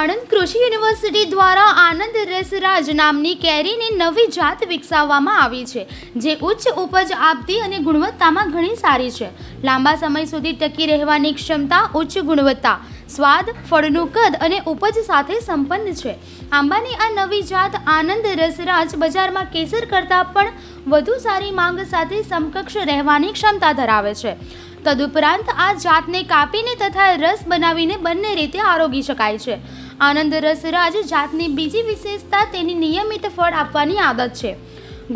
આણંદ કૃષિ યુનિવર્સિટી દ્વારા આનંદ રસરાજ નામની કેરીની નવી જાત વિકસાવવામાં આવી છે, જે ઉચ્ચ ઉપજ આપતી અને ગુણવત્તામાં ઘણી સારી છે. લાંબા સમય સુધી ટકી રહેવાની ક્ષમતા, ઉચ્ચ ગુણવત્તા, સ્વાદ, ફળનું કદ અને ઉપજ સાથે સંપન્ન છે. આંબાની આ નવી જાત આનંદ રસરાજ બજારમાં કેસર કરતાં પણ વધુ સારી માંગ સાથે સમકક્ષ રહેવાની ક્ષમતા ધરાવે છે. તદુપરાંત આ જાતને કાપીને તથા રસ બનાવીને બંને રીતે આરોગી શકાય છે. આનંદ રસરાજ જાતની બીજી વિશેષતા તેની નિયમિત ફળ આપવાની આદત છે.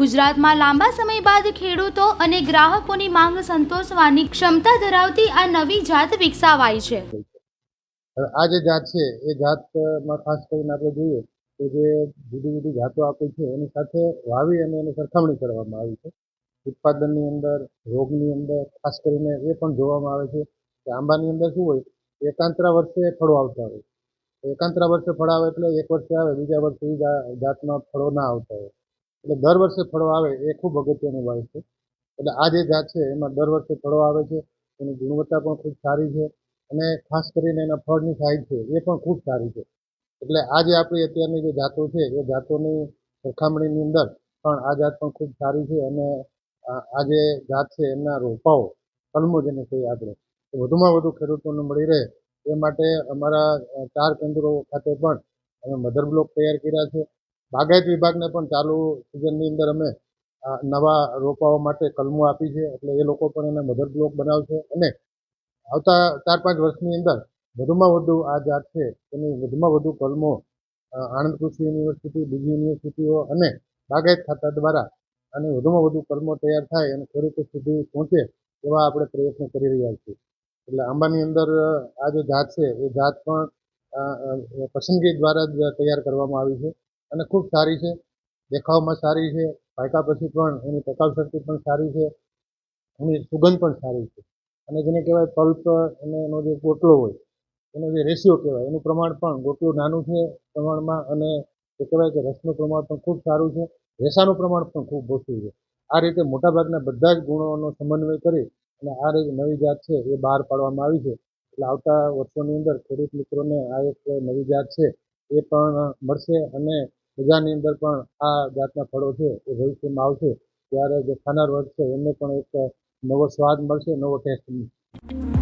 ગુજરાતમાં લાંબા સમય બાદ ખેડૂતો અને ગ્રાહકોની માંગ સંતોષવાની ક્ષમતા ધરાવતી આ નવી જાત વિકસાવાઈ છે. આ જે જાત છે, એ જાતમાં ખાસ કરીને આપણે જોઈએ કે જે જુદી જુદી જાતો આપી છે, એની સાથે વાવી અને એની સરખામણી કરવામાં આવી છે. ઉત્પાદનની અંદર, રોગની અંદર, ખાસ કરીને એ પણ જોવામાં આવે છે કે આંબાની અંદર શું હોય, એકાંતરા વર્ષે ફળો આવતા હોય. એકાંતરા વર્ષે ફળ આવે એટલે એક વર્ષે આવે, બીજા વર્ષે એ જાતમાં ફળો ના આવતા હોય. એટલે દર વર્ષે ફળો આવે એ ખૂબ અગત્યની વાત છે. એટલે આ જે જાત છે, એમાં દર વર્ષે ફળો આવે છે, એની ગુણવત્તા પણ ખૂબ સારી છે અને ખાસ કરીને એના ફળની સાઈઝ છે, એ પણ ખૂબ સારી છે. એટલે આ જે આપણી અત્યારની જે જાતો છે, એ જાતોની સરખામણીની અંદર પણ આ જાત પણ ખૂબ સારી છે અને આ જે જાત છે એમના રોપાઓ કલમો જેને કહીએ આપણે. વધુમાં વધુ ખેડૂતોને મળી રહે એ માટે અમારા ચાર કેન્દ્રો ખાતે પણ અમે મધર બ્લોક તૈયાર કર્યા છે. બાગાયત વિભાગને પણ ચાલુ સિઝનની અંદર અમે નવા રોપાઓ માટે કલમો આપી છે. એટલે એ લોકો પણ એને મધર બ્લોક બનાવશે. અને આવતા ચાર પાંચ વર્ષની અંદર વધુમાં વધુ આ જાત છે એની વધુમાં વધુ કલમો આણંદ કૃષિ યુનિવર્સિટી, બીજી યુનિવર્સિટીઓ અને બાગાયત ખાતા દ્વારા અને વધુમાં વધુ કલમો તૈયાર થાય અને ખેડૂતો સુધી પહોંચે એવા આપણે પ્રયત્નો કરી રહ્યા છીએ. એટલે આંબાની અંદર આ જે જાત છે, એ જાત પણ પસંદગી દ્વારા જ તૈયાર કરવામાં આવી છે અને ખૂબ સારી છે. દેખાવમાં સારી છે. પાક્યા પછી પણ એની ટકાઉ શક્તિ પણ સારી છે. એની સુગંધ પણ સારી છે. અને જેને કહેવાય પલ્પ અને એનો જે ગોટલો હોય, એનો જે રેશિયો કહેવાય, એનું પ્રમાણ પણ ગોટલું નાનું છે પ્રમાણમાં અને જે કહેવાય કે રસનું પ્રમાણ પણ ખૂબ સારું છે, રેસાનું પ્રમાણ પણ ખૂબ ઓછું છે. આ રીતે મોટાભાગના બધા જ ગુણોનો સમન્વય કરી અને આ રીતે નવી જાત છે એ બહાર પાડવામાં આવી છે. એટલે આવતા વર્ષોની અંદર ખેડૂત મિત્રોને આ એક નવી જાત છે એ પણ મળશે અને બજારની અંદર પણ આ જાતના ફળો છે એ ભવિષ્યમાં આવશે. ત્યારે જે ખાનાર વર્ગ છે એમને પણ એક નવો સ્વાદ મળશે, નવો ટેસ્ટ મળશે.